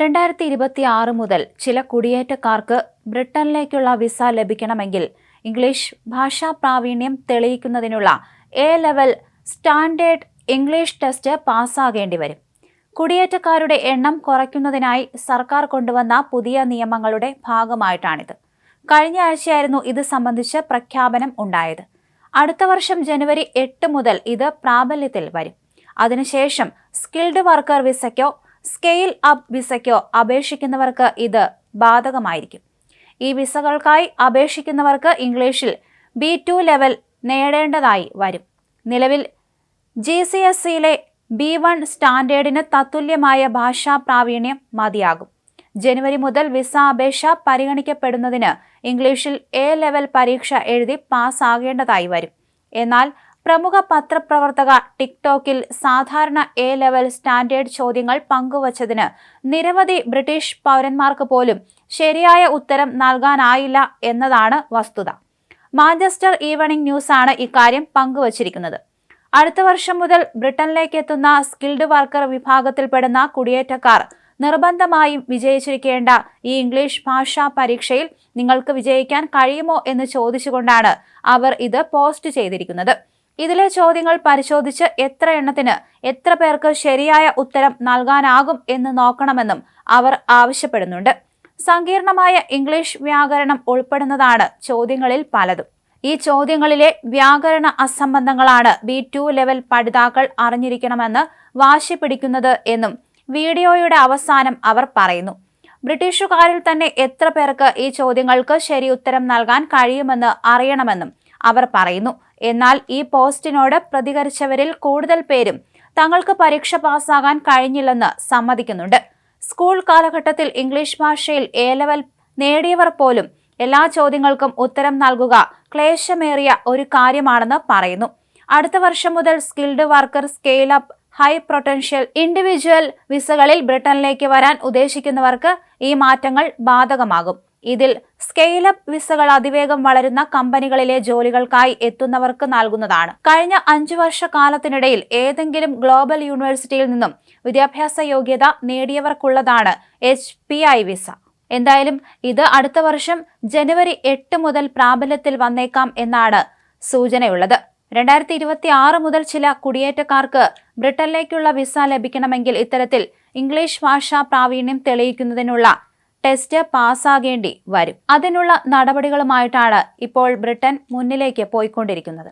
രണ്ടായിരത്തി ഇരുപത്തി ആറ് മുതൽ ചില കുടിയേറ്റക്കാർക്ക് ബ്രിട്ടനിലേക്കുള്ള വിസ ലഭിക്കണമെങ്കിൽ ഇംഗ്ലീഷ് ഭാഷാ പ്രാവീണ്യം തെളിയിക്കുന്നതിനുള്ള A level standard English test പാസ്സാകേണ്ടി വരും. കുടിയേറ്റക്കാരുടെ എണ്ണം കുറയ്ക്കുന്നതിനായി സർക്കാർ കൊണ്ടുവന്ന പുതിയ നിയമങ്ങളുടെ ഭാഗമായിട്ടാണിത്. കഴിഞ്ഞ ആഴ്ചയായിരുന്നു ഇത് സംബന്ധിച്ച് പ്രഖ്യാപനം ഉണ്ടായത്. അടുത്ത വർഷം ജനുവരി എട്ട് മുതൽ ഇത് പ്രാബല്യത്തിൽ വരും. അതിനുശേഷം സ്കിൽഡ് വർക്കർ വിസയ്ക്കോ സ്കെയിൽ അപ്പ് വിസയ്ക്കോ അപേക്ഷിക്കുന്നവർക്ക് ഇത് ബാധകമായിരിക്കും. ഈ വിസകൾക്കായി അപേക്ഷിക്കുന്നവർക്ക് ഇംഗ്ലീഷിൽ ബി ടു ലെവൽ നേടേണ്ടതായി വരും. നിലവിൽ ജി സി എസ് സിയിലെ ബി വൺ സ്റ്റാൻഡേർഡിന് തത്തുല്യമായ ഭാഷാ പ്രാവീണ്യം മതിയാകും. ജനുവരി മുതൽ വിസ അപേക്ഷ പരിഗണിക്കപ്പെടുന്നതിന് ഇംഗ്ലീഷിൽ എ ലെവൽ പരീക്ഷ എഴുതി പാസ്സാകേണ്ടതായി വരും. എന്നാൽ പ്രമുഖ പത്രപ്രവർത്തക ടിക്ടോക്കിൽ സാധാരണ എ ലെവൽ സ്റ്റാൻഡേർഡ് ചോദ്യങ്ങൾ പങ്കുവച്ചതിന് നിരവധി ബ്രിട്ടീഷ് പൗരന്മാർക്ക് പോലും ശരിയായ ഉത്തരം നൽകാനായില്ല എന്നതാണ് വസ്തുത. മാഞ്ചസ്റ്റർ ഈവനിംഗ് ന്യൂസാണ് ഇക്കാര്യം പങ്കുവച്ചിരിക്കുന്നത്. അടുത്ത വർഷം മുതൽ ബ്രിട്ടനിലേക്ക് എത്തുന്ന സ്കിൽഡ് വർക്കർ വിഭാഗത്തിൽപ്പെടുന്ന കുടിയേറ്റക്കാർ നിർബന്ധമായും വിജയിച്ചിരിക്കേണ്ട ഈ ഇംഗ്ലീഷ് ഭാഷാ പരീക്ഷയിൽ നിങ്ങൾക്ക് വിജയിക്കാൻ കഴിയുമോ എന്ന് ചോദിച്ചുകൊണ്ടാണ് അവർ ഇത് പോസ്റ്റ് ചെയ്തിരിക്കുന്നത്. ഇതിലെ ചോദ്യങ്ങൾ പരിശോധിച്ച് എത്ര എണ്ണത്തിന് എത്ര പേർക്ക് ശരിയായ ഉത്തരം നൽകാനാകും എന്ന് നോക്കണമെന്നും അവർ ആവശ്യപ്പെടുന്നുണ്ട്. സങ്കീർണമായ ഇംഗ്ലീഷ് വ്യാകരണം ഉൾപ്പെടുന്നതാണ് ചോദ്യങ്ങളിൽ പലതും. ഈ ചോദ്യങ്ങളിലെ വ്യാകരണ അസംബന്ധങ്ങളാണ് ബി ടു ലെവൽ പഠിതാക്കൾ അറിഞ്ഞിരിക്കണമെന്ന് വാശി പിടിക്കുന്നത് എന്നും വീഡിയോയുടെ അവസാനം അവർ പറയുന്നു. ബ്രിട്ടീഷുകാരിൽ തന്നെ എത്ര പേർക്ക് ഈ ചോദ്യങ്ങൾക്ക് ശരി ഉത്തരം നൽകാൻ കഴിയുമെന്ന് അറിയണമെന്നും അവർ പറയുന്നു. എന്നാൽ ഈ പോസ്റ്റിനോട് പ്രതികരിച്ചവരിൽ കൂടുതൽ പേരും തങ്ങൾക്ക് പരീക്ഷ പാസ്സാകാൻ കഴിഞ്ഞില്ലെന്ന് സമ്മതിക്കുന്നുണ്ട്. സ്കൂൾ കാലഘട്ടത്തിൽ ഇംഗ്ലീഷ് ഭാഷയിൽ എ ലെവൽ നേടിയവർ പോലും എല്ലാ ചോദ്യങ്ങൾക്കും ഉത്തരം നൽകുക ക്ലേശമേറിയ ഒരു കാര്യമാണെന്ന് പറയുന്നു. അടുത്ത വർഷം മുതൽ skilled worker scale up high potential individual വിസകളിൽ ബ്രിട്ടനിലേക്ക് വരാൻ ഉദ്ദേശിക്കുന്നവർക്ക് ഈ മാറ്റങ്ങൾ ബാധകമാകും. ഇതിൽ സ്കെയിലപ്പ് വിസകൾ അതിവേഗം വളരുന്ന കമ്പനികളിലെ ജോലികൾക്കായി എത്തുന്നവർക്ക് നൽകുന്നതാണ്. കഴിഞ്ഞ അഞ്ചു വർഷ കാലത്തിനിടയിൽ ഏതെങ്കിലും ഗ്ലോബൽ യൂണിവേഴ്സിറ്റിയിൽ നിന്നും വിദ്യാഭ്യാസ യോഗ്യത നേടിയവർക്കുള്ളതാണ് എച്ച് പി ഐ വിസ. എന്തായാലും ഇത് അടുത്ത വർഷം ജനുവരി എട്ട് മുതൽ പ്രാബല്യത്തിൽ വന്നേക്കാം എന്നാണ് സൂചനയുള്ളത്. രണ്ടായിരത്തി ഇരുപത്തി ആറ് മുതൽ ചില കുടിയേറ്റക്കാർക്ക് ബ്രിട്ടനിലേക്കുള്ള വിസ ലഭിക്കണമെങ്കിൽ ഇത്തരത്തിൽ ഇംഗ്ലീഷ് ഭാഷാ പ്രാവീണ്യം തെളിയിക്കുന്നതിനുള്ള ടെസ്റ്റ് പാസ്സാകേണ്ടി വരും. അതിനുള്ള നടപടികളുമായിട്ടാണ് ഇപ്പോൾ ബ്രിട്ടൻ മുന്നിലേക്ക് പോയിക്കൊണ്ടിരിക്കുന്നത്.